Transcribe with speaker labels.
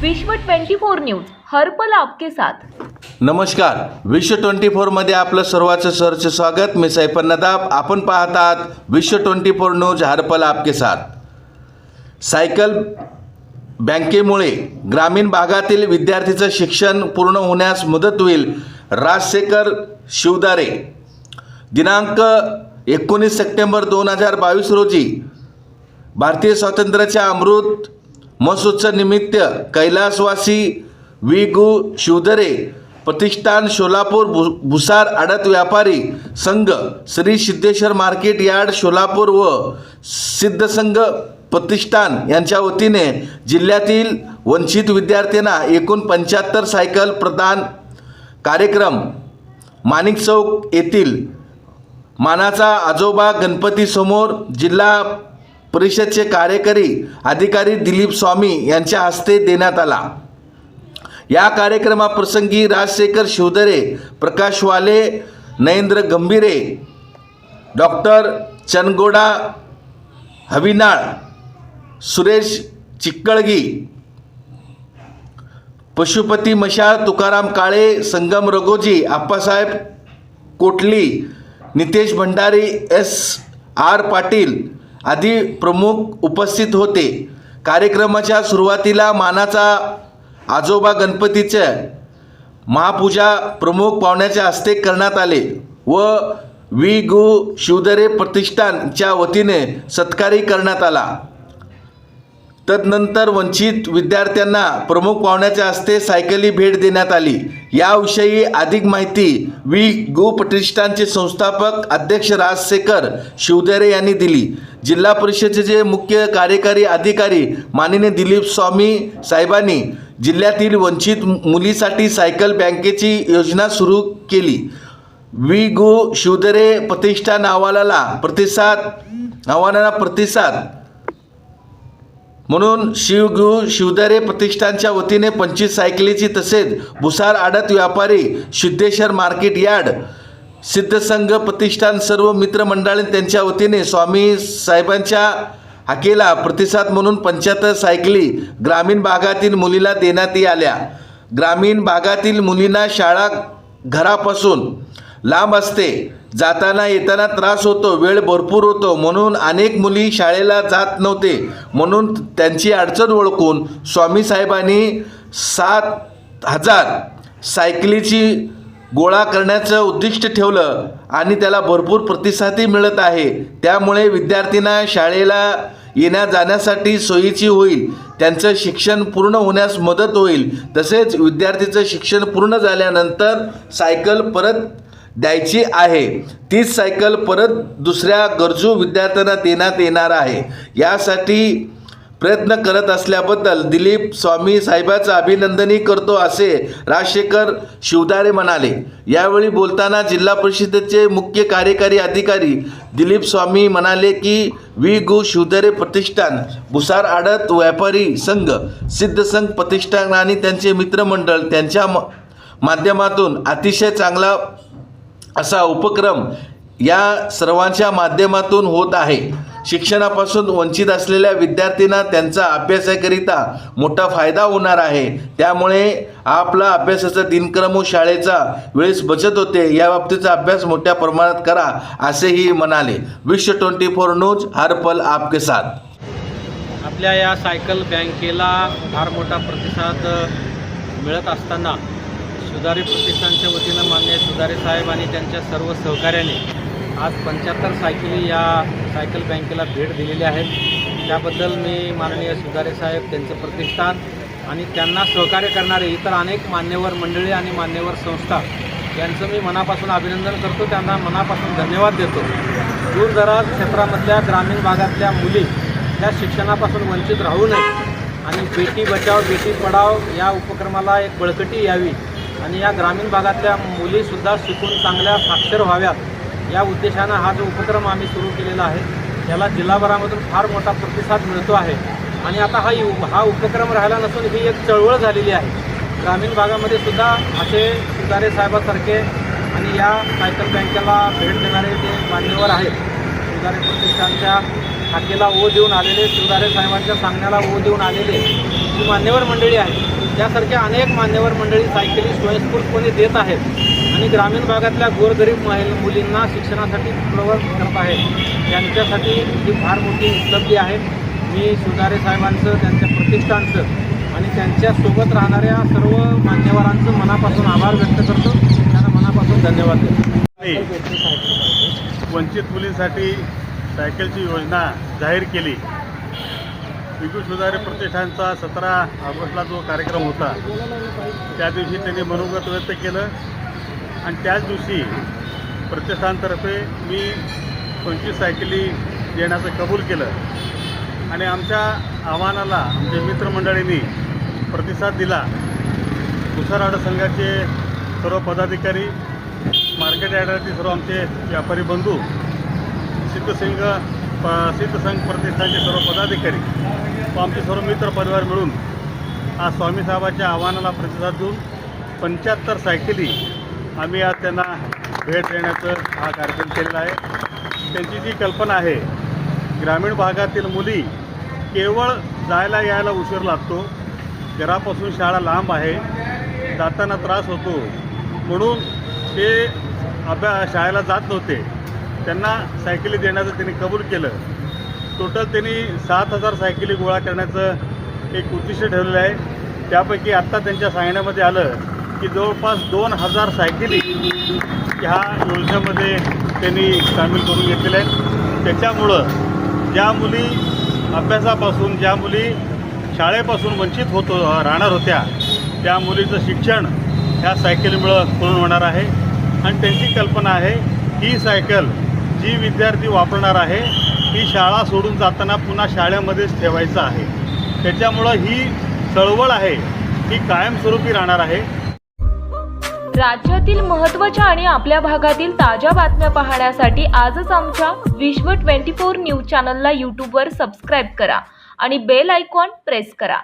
Speaker 1: विश्व 24 न्यूज हरपल आपके साथ.
Speaker 2: नमस्कार. विश्व ट्वेंटी फोरमध्ये आपलं सर्वांचं सरचं स्वागत. मी सैफन नदाब. आपण पाहत आहात विश्व ट्वेंटी फोर न्यूज हरपल आपके साथ. सायकल बँकेमुळे ग्रामीण भागातील विद्यार्थीचं शिक्षण पूर्ण होण्यास मदत होईल. राजशेखर शिवदारे दिनांक एकोणीस सप्टेंबर दोन हजार बावीस रोजी भारतीय स्वातंत्र्याच्या अमृत महोत्सव निमित्त कैलासवासी वि गु शिवधरे प्रतिष्ठान शोलापूर भु भुसार आडत व्यापारी संघ श्री सिद्धेश्वर मार्केट यार्ड शोलापूर व सिद्धसंघ प्रतिष्ठान यांच्या वतीने जिल्ह्यातील वंचित विद्यार्थ्यांना एकूण पंच्याहत्तर सायकल प्रदान कार्यक्रम माणिक चौक येथील मानाचा आजोबा गणपतीसमोर जिल्हा परिषदचे कार्यकारी अधिकारी दिलीप स्वामी यांच्या हस्ते देण्यात आला. या कार्यक्रमाप्रसंगी Rajshekhar Shivdare Prakash Wale Gambhire doctor Changoda Havinal Suresh Chikkalgi Pashupati Mashal Tukaram Kale Sangam Raghoji Appasaheb Kotli Nitesh Bhandari S R Patil आदी प्रमुख उपस्थित होते. कार्यक्रमाच्या सुरुवातीला मानाचा आजोबा गणपतीचे महापूजा प्रमुख पाहुण्याच्या हस्ते करण्यात आले व वि गु शिवदरे प्रतिष्ठानच्या वतीने सत्कारही करण्यात आला. तदनंतर वंचित विद्यार्थ्यांना प्रमुख पाहुण्याच्या हस्ते सायकली भेट देण्यात आली. याविषयी अधिक माहिती वी गो. प्रतिष्ठानचे संस्थापक अध्यक्ष राजशेखर शिवदेरे यांनी दिली. जिल्हा परिषदेचे मुख्य कार्यकारी अधिकारी माननीय दिलीप स्वामी साहेबांनी जिल्ह्यातील वंचित मुलीसाठी सायकल बँकेची योजना सुरू केली. वि गो. शिवदेरे प्रतिष्ठान अहवालाला प्रतिसाद आव्हानाला प्रतिसाद म्हणून शिवगु शिवदरे प्रतिष्ठानच्या वतीने पंचवीस सायकलीची तसेच भुसार आडत व्यापारी सिद्धेश्वर मार्केट यार्ड सिद्धसंघ प्रतिष्ठान सर्व मित्रमंडळी त्यांच्या वतीने स्वामी साहेबांच्या हाकेला प्रतिसाद म्हणून पंच्याहत्तर सायकली ग्रामीण भागातील मुलीला देण्यात आल्या. ग्रामीण भागातील मुलींना शाळा घरापासून लांब असते. जाताना येताना त्रास होतो वेळ भरपूर होतो. म्हणून अनेक मुली शाळेला जात नव्हते. म्हणून त्यांची अडचण ओळखून स्वामी साहेबांनी सात हजार सायकलीची गोळा करण्याचं उद्दिष्ट ठेवलं आणि त्याला भरपूर प्रतिसादही मिळत आहे. त्यामुळे विद्यार्थ्यांना शाळेला येण्या जाण्यासाठी सोयीची होईल. त्यांचं शिक्षण पूर्ण होण्यास मदत होईल. तसेच विद्यार्थीचं शिक्षण पूर्ण झाल्यानंतर सायकल परत द्यायची आहे. तीच सायकल परत दुसऱ्या गरजू विद्यार्थ्यांना देण्यात येणार आहे. यासाठी प्रयत्न करत असल्याबद्दल दिलीप स्वामी साहेबाचं अभिनंदनही करतो असे राजशेखर शिवदारे म्हणाले. यावेळी बोलताना जिल्हा परिषदेचे मुख्य कार्यकारी अधिकारी दिलीप स्वामी म्हणाले की वी. गु. शिवदारे प्रतिष्ठान भुसार आडत व्यापारी संघ सिद्धसंघ प्रतिष्ठान आणि त्यांचे मित्रमंडळ त्यांच्या म- माध्यमातून अतिशय चांगला असा उपक्रम या सर्वांच्या माध्यमातून होत आहे. शिक्षणापासून वंचित असलेल्या विद्यार्थ्यांना त्यांचा अभ्यासाकरिता मोठा फायदा होणार आहे. त्यामुळे आपला अभ्यासाचा दिनक्रम व शाळेचा वेळेस बचत होते या बाबतीचा अभ्यास मोठ्या प्रमाणात करा असेही म्हणाले. विश्व ट्वेंटी फोर न्यूज हरपल आपके साथ.
Speaker 3: आपल्या या सायकल बँकेला फार मोठा प्रतिसाद मिळत असताना सुधारी प्रतिष्ठानच्या वतीनं मान्य सुधारे साहेब आणि त्यांच्या सर्व सहकार्याने आज पंच्याहत्तर सायकली या सायकल बँकेला भेट दिलेली आहेत. त्याबद्दल मी माननीय सुधारे साहेब त्यांचं प्रतिष्ठान आणि त्यांना सहकार्य करणारे इतर अनेक मान्यवर मंडळी आणि मान्यवर संस्था यांचं मी मनापासून अभिनंदन करतो. त्यांना मनापासून धन्यवाद देतो. दूरदराज क्षेत्रामधल्या ग्रामीण भागातल्या मुली या शिक्षणापासून वंचित राहू नये आणि बेटी बचाव बेटी पढाव या उपक्रमाला एक बळकटी यावी. आणि या ग्रामीण भागातल्या मुलीसुद्धा शिकून चांगल्या साक्षर व्हाव्यात. या उद्देशानं हा जो उपक्रम आम्ही सुरू केलेला आहे त्याला जिल्हाभरामधून फार मोठा प्रतिसाद मिळतो आहे. आणि आता हा यु- हा उपक्रम राहिला नसून ही एक चळवळ झालेली आहे. ग्रामीण भागामध्ये सुद्धा असे सुधारे साहेबासारखे आणि या सायकल बँकेला भेट देणारे जे मान्यवर आहेत सुधारे प्रतिष्ठानच्या हाकेला ओ देऊन आलेले शिवधारे साहेबांच्या सांगण्याला ओ देऊन आलेले जी मान्यवर मंडळी आहेत. त्यासारख्या अनेक मान्यवर मंडळी सायकली स्वयंस्फूर्तपणे देत आहेत आणि ग्रामीण भागातल्या गोरगरीब महिला मुलींना शिक्षणासाठी प्रवर्त करत आहेत. यांच्यासाठी ही फार मोठी उपलब्धी आहे. मी शिवधारे साहेबांचं त्यांच्या प्रतिष्ठानचं आणि त्यांच्यासोबत राहणाऱ्या सर्व मान्यवरांचं मनापासून आभार व्यक्त करतो. त्यांना मनापासून धन्यवाद देतो.
Speaker 4: वंचित मुलींसाठी सायकलची योजना जाहीर केली. विजू सुधारे प्रतिष्ठानचा सतरा ऑगस्टला जो कार्यक्रम होता त्या दिवशी त्यांनी मनोगत व्यक्त केलं. आणि त्याच दिवशी प्रतिष्ठानतर्फे मी पंचवीस सायकली देण्याचं कबूल केलं. आणि आमच्या आव्हानाला आमच्या मित्रमंडळींनी प्रतिसाद दिला. मुसराड संघाचे सर्व पदाधिकारी मार्केट यार्डातील सर्व आमचे व्यापारी बंधू सिद्धसिंग प सिद्धसंघ प्रतिष्ठानचे सर्व पदाधिकारी व आमचे सर्व मित्र परिवार मिळून आज स्वामी साहेबाच्या आव्हानाला प्रतिसाद देऊन पंच्याहत्तर सायकली आम्ही आज त्यांना भेट देण्याचं हा कार्यक्रम केलेला आहे. त्यांची जी कल्पना आहे ग्रामीण भागातील मुली केवळ जायला यायला उशीर लागतो घरापासून शाळा लांब आहे जाताना त्रास होतो म्हणून ते अभ्या शाळेला जात नव्हते. त्यांना सायकली देण्याचं त्यांनी कबूल केलं. टोटल त्यांनी सात हजार सायकली गोळा करण्याचं एक उद्दिष्ट ठेवलेलं आहे. त्यापैकी आत्ता त्यांच्या सांगण्यामध्ये आलं की जवळपास दोन हजार सायकली ह्या योजनेमध्ये त्यांनी सामील करून घेतलेल्या आहेत. त्याच्यामुळं ज्या मुली अभ्यासापासून ज्या मुली शाळेपासून वंचित होतो राहणार होत्या त्या मुलीचं शिक्षण ह्या सायकलीमुळं पूर्ण होणार आहे. आणि त्यांची कल्पना आहे ही सायकल जी विद्यार्थी वापरणार आहे ही शाळा सोडून जाताना पुन्हा शाळेमध्येच ठेवायचं आहे. त्याच्यामुळं ही चळवळ आहे ही कायमस्वरूपी राहणार आहे.
Speaker 1: राज्यातील महत्त्वाच्या आणि आपल्या भागातील ताज्या बातम्या पाहण्यासाठी आजच आमच्या विश्व 24 न्यूज चॅनलला यूट्यूबवर सबस्क्राईब करा आणि बेल आयकॉन प्रेस करा.